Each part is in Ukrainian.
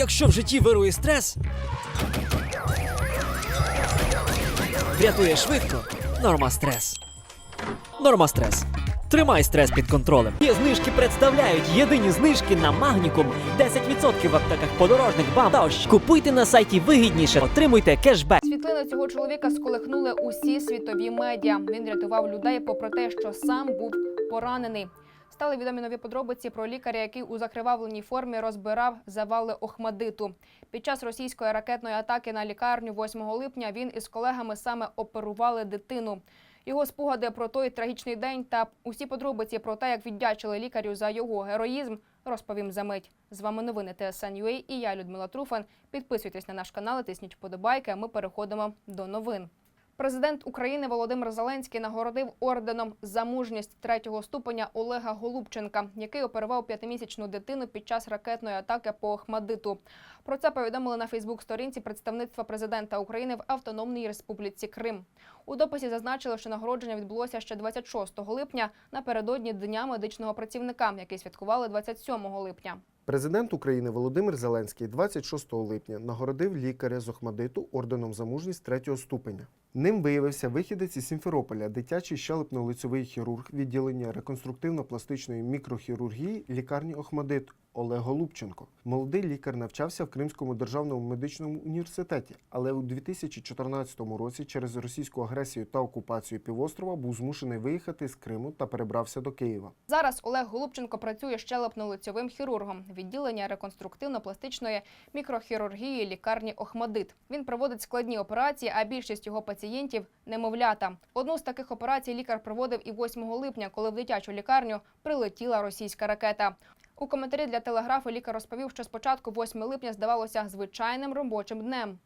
Якщо в житті вирує стрес, врятує швидко. Норма стрес. Норма стрес. Тримай стрес під контролем. Є знижки представляють єдині знижки на магнікум. 10% в аптеках подорожник бам та ощ. Купуйте на сайті вигідніше, отримуйте кешбек. Світлини цього чоловіка сколихнули усі світові медіа. Він рятував людей, попри те, що сам був поранений. Стали відомі нові подробиці про лікаря, який у закривавленій формі розбирав завали Охмадиту. Під час російської ракетної атаки на лікарню 8 липня він із колегами саме оперували дитину. Його спогади про той трагічний день та усі подробиці про те, як віддячили лікарю за його героїзм, розповім за мить. З вами новини ТСН.UA і я, Людмила Труфан. Підписуйтесь на наш канал, і тисніть вподобайки. Ми переходимо до новин. Президент України Володимир Зеленський нагородив орденом за мужність третього ступеня Олега Голубченка, який оперував п'ятимісячну дитину під час ракетної атаки по Охмадиту. Про це повідомили на Фейсбук-сторінці представництва президента України в Автономній Республіці Крим. У дописі зазначили, що нагородження відбулося ще 26 липня напередодні Дня медичного працівника, який святкували 27 липня. Президент України Володимир Зеленський 26 липня нагородив лікаря з Охмадиту орденом за мужність третього ступеня. Ним виявився вихідець із Сімферополя, дитячий щелепно-лицьовий хірург відділення реконструктивно-пластичної мікрохірургії лікарні Охмадит Олег Голубченко. Молодий лікар навчався в Кримському державному медичному університеті, але у 2014 році через російську агресію та окупацію півострова був змушений виїхати з Криму та перебрався до Києва. Зараз Олег Голубченко працює щелепно-лицьовим хірургом відділення реконструктивно-пластичної мікрохірургії лікарні Охмадит. Він проводить складні операції, а більшість його пацієнтів немовлята. Одну з таких операцій лікар проводив і 8 липня, коли в дитячу лікарню прилетіла російська ракета. У коментарі для телеграфу лікар розповів, що спочатку 8 липня здавалося звичайним робочим днем.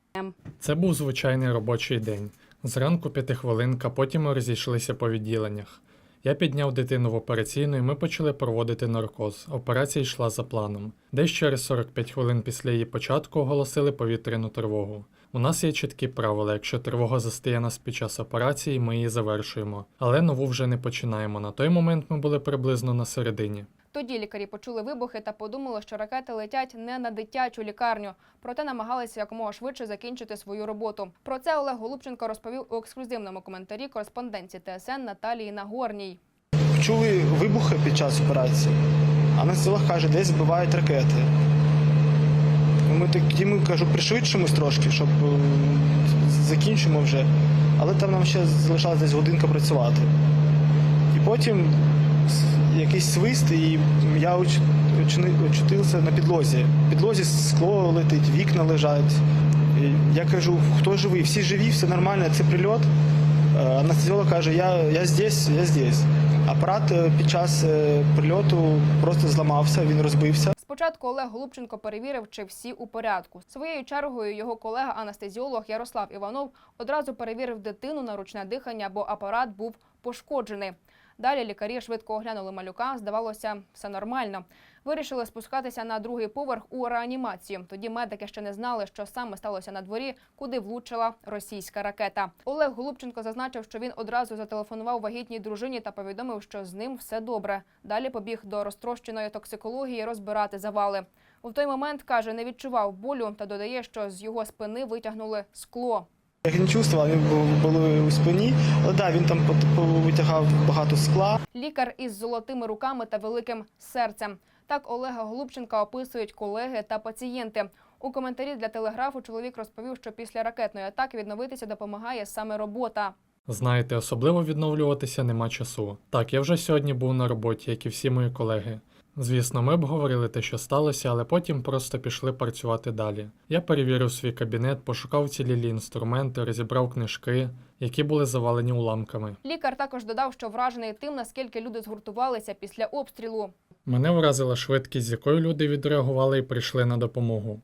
Це був звичайний робочий день. Зранку п'ятихвилинка, потім ми розійшлися по відділеннях. Я підняв дитину в операційну і ми почали проводити наркоз. Операція йшла за планом. Десь через 45 хвилин після її початку оголосили повітряну тривогу. У нас є чіткі правила, якщо тривога застає нас під час операції, ми її завершуємо. Але нову вже не починаємо. На той момент ми були приблизно на середині. Тоді лікарі почули вибухи та подумали, що ракети летять не на дитячу лікарню. Проте намагалися якомога швидше закінчити свою роботу. Про це Олег Голубченко розповів у ексклюзивному коментарі кореспонденції ТСН Наталії Нагорній. Чули вибухи під час операції, а на селах каже, десь збивають ракети. Ми тоді ми кажу, пришвидшимось трошки, щоб е, закінчимо вже. Але там нам ще залишалось десь годинка працювати. І потім якийсь свист, і я очутився на підлозі. Підлозі скло летить, вікна лежать. Я кажу, хто живий? Всі живі, все нормально, це прильот. Е, Анестезіолог каже, я, я здесь, я здесь. Апарат е, під час е, прильоту просто зламався, він розбився. Спочатку Олег Голубченко перевірив, чи всі у порядку. Своєю чергою його колега-анестезіолог Ярослав Іванов одразу перевірив дитину на ручне дихання, бо апарат був пошкоджений. Далі лікарі швидко оглянули малюка. Здавалося, все нормально. Вирішили спускатися на другий поверх у реанімацію. Тоді медики ще не знали, що саме сталося на дворі, куди влучила російська ракета. Олег Голубченко зазначив, що він одразу зателефонував вагітній дружині та повідомив, що з ним все добре. Далі побіг до розтрощеної токсикології розбирати завали. У той момент каже, не відчував болю та додає, що з його спини витягнули скло. Я їх не чувствував, вони бу- були у спині. Але да, він там витягав багато скла. Лікар із золотими руками та великим серцем. Так Олега Голубченка описують колеги та пацієнти. У коментарі для телеграфу чоловік розповів, що після ракетної атаки відновитися допомагає саме робота. Знаєте, особливо відновлюватися нема часу. Так, я вже сьогодні був на роботі, як і всі мої колеги. Звісно, ми обговорили те, що сталося, але потім просто пішли працювати далі. Я перевірив свій кабінет, пошукав цілілі інструменти, розібрав книжки, які були завалені уламками. Лікар також додав, що вражений тим, наскільки люди згуртувалися після обстрілу. Мене вразила швидкість, з якою люди відреагували і прийшли на допомогу.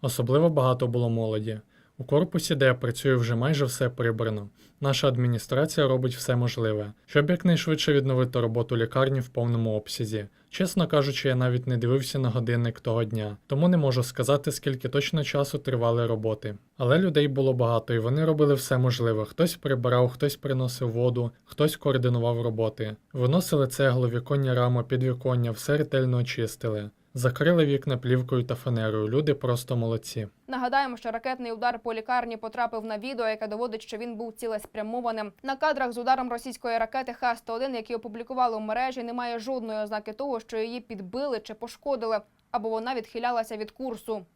Особливо багато було молоді. У корпусі, де я працюю, вже майже все прибрано. Наша адміністрація робить все можливе, щоб якнайшвидше відновити роботу лікарні в повному обсязі. Чесно кажучи, я навіть не дивився на годинник того дня, тому не можу сказати, скільки точно часу тривали роботи. Але людей було багато, і вони робили все можливе. Хтось прибирав, хтось приносив воду, хтось координував роботи. Виносили цеглу, віконні рами, підвіконня, все ретельно очистили. Закрили вікна плівкою та фанерою. Люди просто молодці. Нагадаємо, що ракетний удар по лікарні потрапив на відео, яке доводить, що він був цілеспрямованим. На кадрах з ударом російської ракети Х-101, які опублікували у мережі, немає жодної ознаки того, що її підбили чи пошкодили, або вона відхилялася від курсу.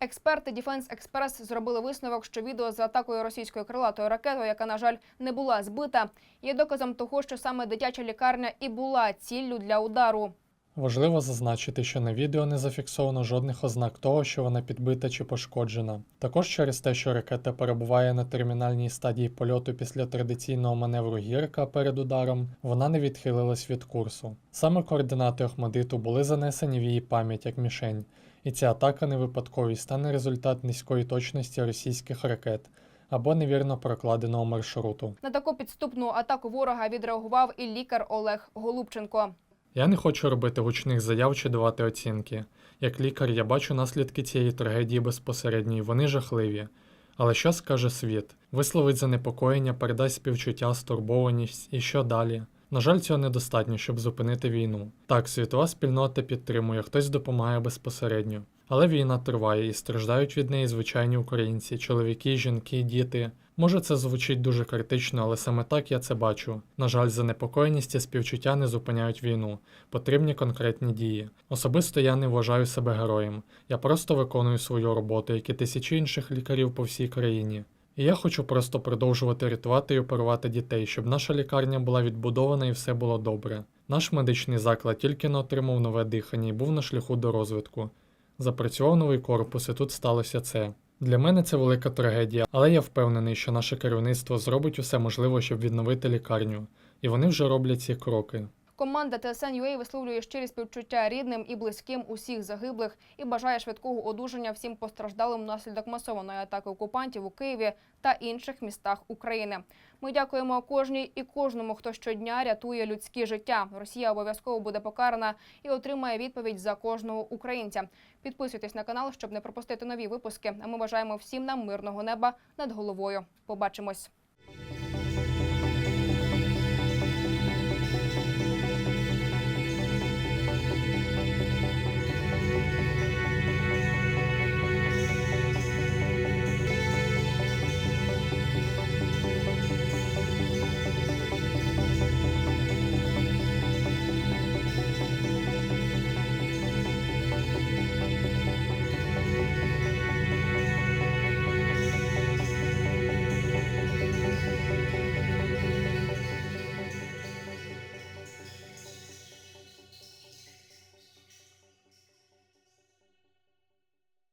Експерти Defense Express зробили висновок, що відео з атакою російською крилатою ракетою, яка, на жаль, не була збита, є доказом того, що саме дитяча лікарня і була ціллю для удару. Важливо зазначити, що на відео не зафіксовано жодних ознак того, що вона підбита чи пошкоджена. Також через те, що ракета перебуває на термінальній стадії польоту після традиційного маневру гірка перед ударом, вона не відхилилась від курсу. Саме координати Охмадиту були занесені в її пам'ять як мішень, і ця атака не випадковість, а не результат низької точності російських ракет або невірно прокладеного маршруту. На таку підступну атаку ворога відреагував і лікар Олег Голубченко. Я не хочу робити гучних заяв чи давати оцінки. Як лікар, я бачу наслідки цієї трагедії безпосередньо, і вони жахливі. Але що скаже світ? Висловить занепокоєння, передасть співчуття, стурбованість і що далі? На жаль, цього недостатньо, щоб зупинити війну. Так, світова спільнота підтримує, хтось допомагає безпосередньо. Але війна триває і страждають від неї звичайні українці, чоловіки, жінки, діти. Може, це звучить дуже критично, але саме так я це бачу. На жаль, занепокоєність і співчуття не зупиняють війну. Потрібні конкретні дії. Особисто я не вважаю себе героєм. Я просто виконую свою роботу, як і тисячі інших лікарів по всій країні. І я хочу просто продовжувати рятувати і оперувати дітей, щоб наша лікарня була відбудована і все було добре. Наш медичний заклад тільки не отримав нове дихання і був на шляху до розвитку. Запрацював новий корпус, і тут сталося це. Для мене це велика трагедія, але я впевнений, що наше керівництво зробить усе можливе, щоб відновити лікарню, і вони вже роблять ці кроки. Команда ТСН.UA висловлює щирі співчуття рідним і близьким усіх загиблих і бажає швидкого одужання всім постраждалим внаслідок масованої атаки окупантів у Києві та інших містах України. Ми дякуємо кожній і кожному, хто щодня рятує людські життя. Росія обов'язково буде покарана і отримає відповідь за кожного українця. Підписуйтесь на канал, щоб не пропустити нові випуски. А ми бажаємо всім нам мирного неба над головою. Побачимось.